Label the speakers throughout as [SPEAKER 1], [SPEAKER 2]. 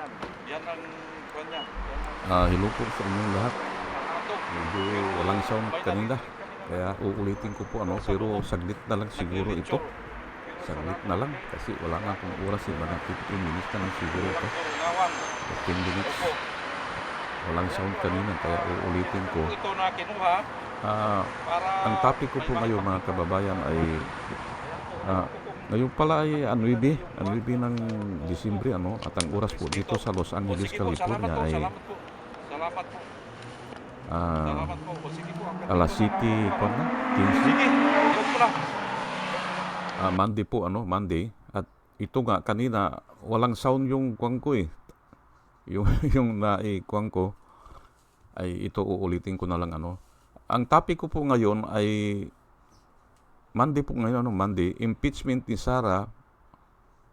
[SPEAKER 1] yan. Yan ang ang
[SPEAKER 2] Ah, hello po sa inyong lahat. Medyo walang sound kanina. Kaya uulitin ko po ano, pero saglit na lang siguro ito. Saglit na lang kasi wala nga akong oras eh. Mga 15 minutes na lang siguro ito.
[SPEAKER 1] Turunawan.
[SPEAKER 2] 15 minutes. Walang sound kanina kaya uulitin ko.
[SPEAKER 1] Ito na kinuha
[SPEAKER 2] Ah, ang topic ko po ngayon mga kababayan ay ah, ngayon pala ay Anuibi, Anuibi ng Disimbre ano at ang oras po dito sa Los Angeles, California ay
[SPEAKER 1] salamat po.
[SPEAKER 2] Ah,
[SPEAKER 1] Salamat po. Sige po.
[SPEAKER 2] alas City po na, 15.
[SPEAKER 1] Sige.
[SPEAKER 2] Ah, Monday po ano, Monday. At ito nga kanina walang sound yung kuwang ko eh. Yung yung na eh, kuwang ko ay ito uulitin ko na lang ano. Ang topic ko po ngayon ay Monday po ngayon ano, Monday, impeachment ni Sara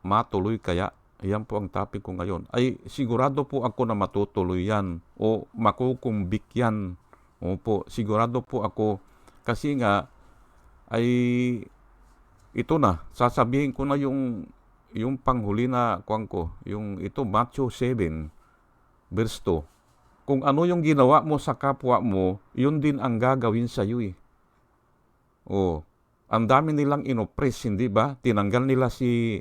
[SPEAKER 2] matuloy kaya? Yan po ang topic ko ngayon. Ay sigurado po ako na matutuloy yan o makukumbik yan. Opo, sigurado po ako kasi nga ay ito na, sasabihin ko na yung yung panghuli na kuwang ko, yung ito Matthew 7 verse 2. Kung ano yung ginawa mo sa kapwa mo, yun din ang gagawin sa iyo eh. Oh, ang dami nilang inoppress, hindi ba? Tinanggal nila si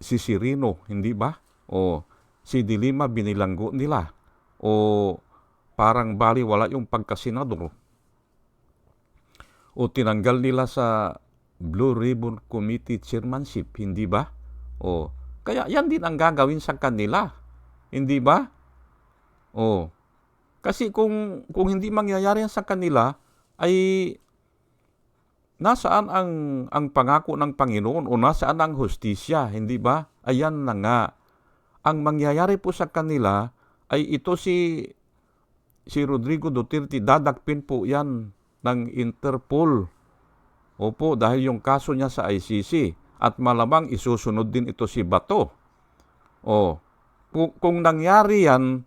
[SPEAKER 2] si Sirino, hindi ba? O si Dilima binilanggo nila. O parang bali wala yung pagkasenador. O tinanggal nila sa Blue Ribbon Committee chairmanship, hindi ba? O kaya yan din ang gagawin sa kanila. Hindi ba? O kasi kung kung hindi mangyayari yan sa kanila ay nasaan ang ang pangako ng Panginoon o nasaan ang hustisya, hindi ba? Ayan na nga. Ang mangyayari po sa kanila ay ito si si Rodrigo Duterte dadakpin po 'yan ng Interpol. Opo, dahil yung kaso niya sa ICC at malamang isusunod din ito si Bato. O, kung, kung nangyari yan,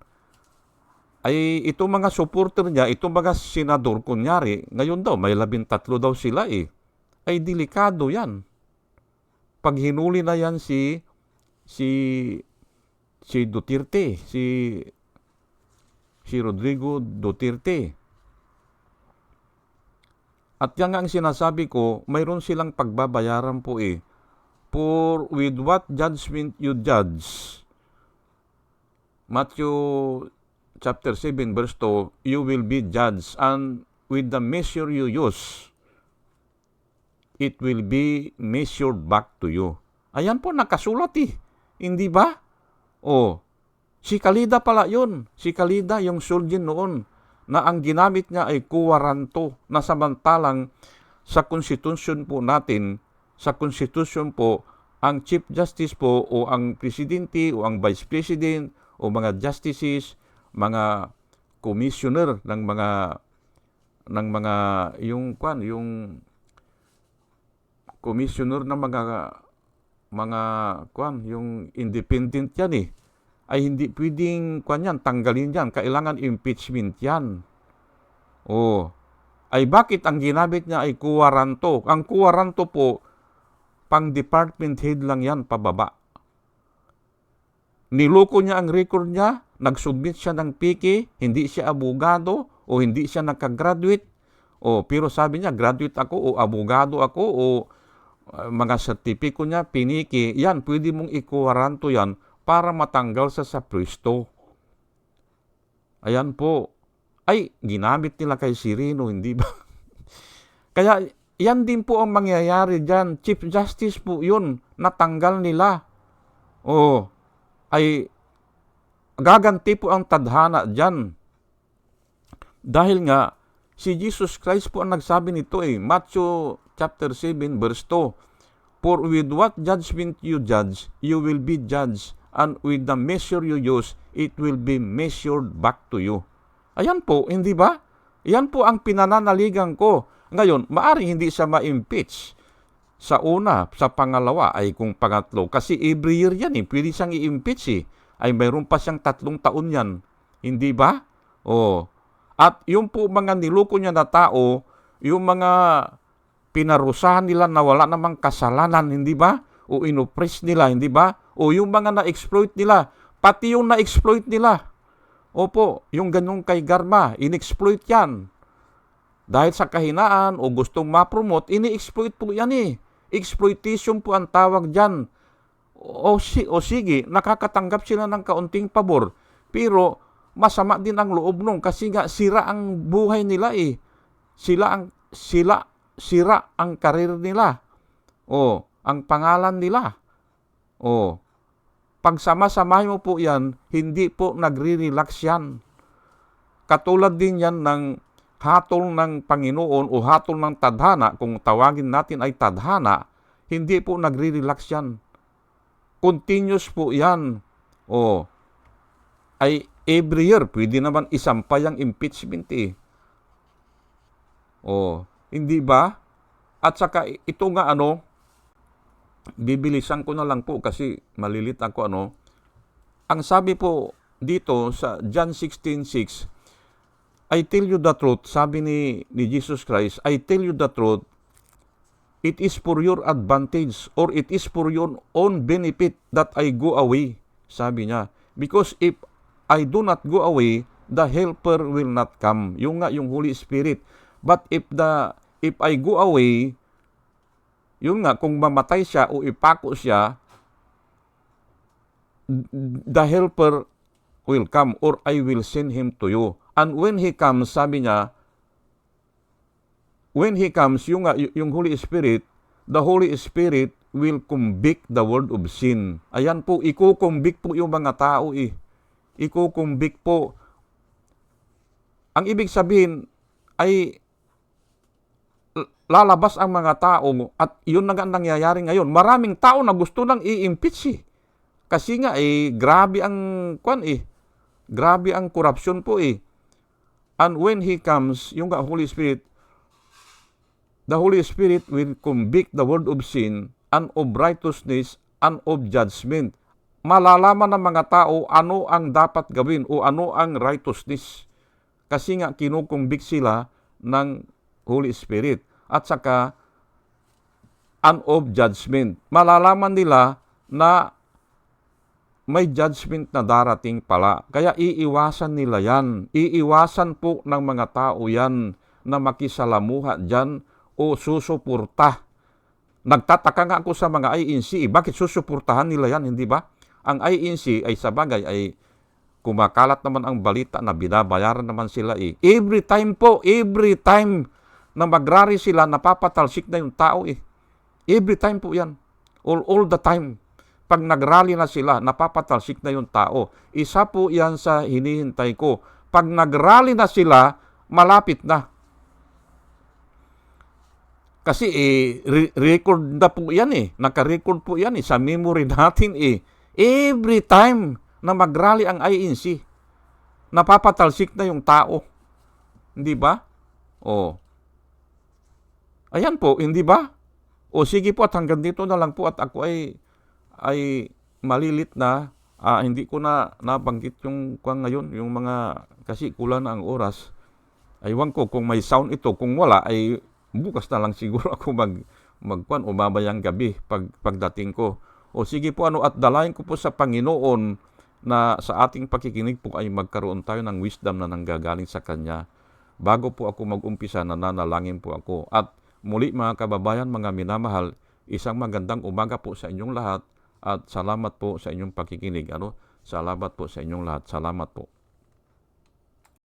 [SPEAKER 2] ay ito mga supporter niya, ito mga senador, kunyari, ngayon daw, may labintatlo daw sila eh, ay delikado yan. Pag hinuli na yan si, si, si Duterte, si, si Rodrigo Duterte. At yan nga ang sinasabi ko, mayroon silang pagbabayaran po eh. For with what judgment you judge, Matthew chapter 7 verse 2, you will be judged and with the measure you use, it will be measured back to you. Ayan po, nakasulat eh. Hindi ba? Oh, si Kalida pala yun. Si Kalida, yung surgeon noon, na ang ginamit niya ay kuwaranto na samantalang sa konstitusyon po natin, sa konstitusyon po, ang Chief Justice po o ang Presidente o ang Vice President o mga justices, mga commissioner ng mga ng mga yung kwan yung commissioner ng mga mga kwan yung independent yan eh. Ay hindi pwedeng kwan yan tanggalin yan. Kailangan impeachment yan. Oh ay bakit ang ginamit niya ay kuwaranto ang kuwaranto po pang department head lang yan pababa. Niloko niya ang record niya nagsubmit siya ng PK, hindi siya abogado o hindi siya nakagraduate. O pero sabi niya graduate ako o abogado ako o uh, mga sertipiko niya piniki, yan pwede mong ikuwaranto yan para matanggal sa sa pwesto. Ayan po. Ay, ginamit nila kay Sirino, hindi ba? Kaya yan din po ang mangyayari dyan. Chief Justice po yun, natanggal nila. O, ay gaganti po ang tadhana dyan. Dahil nga, si Jesus Christ po ang nagsabi nito eh, Matthew chapter 7 verse 2, For with what judgment you judge, you will be judged, and with the measure you use, it will be measured back to you. Ayan po, hindi ba? Yan po ang pinananaligan ko. Ngayon, maaring hindi siya ma-impeach. Sa una, sa pangalawa, ay kung pangatlo. Kasi every year yan eh, pwede siyang i-impeach eh ay mayroon pa siyang tatlong taon yan. Hindi ba? O. At yung po mga niloko niya na tao, yung mga pinarusahan nila na wala namang kasalanan, hindi ba? O inoppress nila, hindi ba? O yung mga na-exploit nila, Pati yung na-exploit nila. Opo, yung ganyong kay Garma, in-exploit yan. Dahil sa kahinaan o gustong ma-promote, ini-exploit po yan eh. Exploitation po ang tawag dyan. O, si, o sige, nakakatanggap sila ng kaunting pabor. Pero masama din ang loob nung kasi nga sira ang buhay nila eh. Sila ang sila sira ang karir nila. O, ang pangalan nila. O, pagsama-samahin mo po yan, hindi po nagre-relax yan. Katulad din yan ng hatol ng Panginoon o hatol ng tadhana, kung tawagin natin ay tadhana, hindi po nagre-relax yan. Continuous po yan. O, ay every year, pwede naman isampay ang impeachment eh. O, hindi ba? At saka ito nga ano, bibilisan ko na lang po kasi malilit ako ano. Ang sabi po dito sa John 16:6, I tell you the truth, sabi ni, ni Jesus Christ, I tell you the truth, it is for your advantage or it is for your own benefit that I go away, sabi niya. Because if I do not go away, the helper will not come. Yung nga, yung Holy Spirit. But if the if I go away, yun nga, kung mamatay siya o ipako siya, the helper will come or I will send him to you. And when he comes, sabi niya, when he comes, yung, y- yung Holy Spirit, the Holy Spirit will convict the world of sin. Ayan po, ikukonvict po yung mga tao eh. Ikukonvict po. Ang ibig sabihin ay lalabas ang mga tao at yun na ang nangyayari ngayon. Maraming tao na gusto nang i-impeach eh. Kasi nga eh, grabe ang kwan eh. Grabe ang corruption po eh. And when He comes, yung Holy Spirit, the Holy Spirit will convict the world of sin and of righteousness and of judgment. Malalaman ng mga tao ano ang dapat gawin o ano ang righteousness. Kasi nga kinukonvict sila ng Holy Spirit. At saka, and of judgment. Malalaman nila na may judgment na darating pala. Kaya iiwasan nila yan. Iiwasan po ng mga tao yan na makisalamuha dyan o susuporta. Nagtataka nga ako sa mga INC, bakit susuportahan nila yan, hindi ba? Ang INC ay sa bagay ay kumakalat naman ang balita na binabayaran naman sila eh. Every time po, every time na magrari sila, napapatalsik na yung tao eh. Every time po yan. All, all the time. Pag nagrally na sila, napapatalsik na yung tao. Isa po yan sa hinihintay ko. Pag nagrally na sila, malapit na. Kasi eh, re- record na po yan eh. Naka-record po yan eh. Sa memory natin eh. Every time na magrally ang INC, napapatalsik na yung tao. Hindi ba? Oh. Ayan po, hindi ba? O sige po at hanggang dito na lang po at ako ay ay malilit na ah, hindi ko na nabanggit yung kwan ngayon, yung mga kasi kulang na ang oras. Aywan ko kung may sound ito, kung wala ay bukas na lang siguro ako mag magkwan o mamayang gabi pag pagdating ko. O sige po ano at dalayan ko po sa Panginoon na sa ating pakikinig po ay magkaroon tayo ng wisdom na nanggagaling sa Kanya. Bago po ako mag-umpisa, nananalangin po ako. At muli mga kababayan, mga minamahal, isang magandang umaga po sa inyong lahat at salamat po sa inyong pakikinig. Ano? Salamat po sa inyong lahat. Salamat po.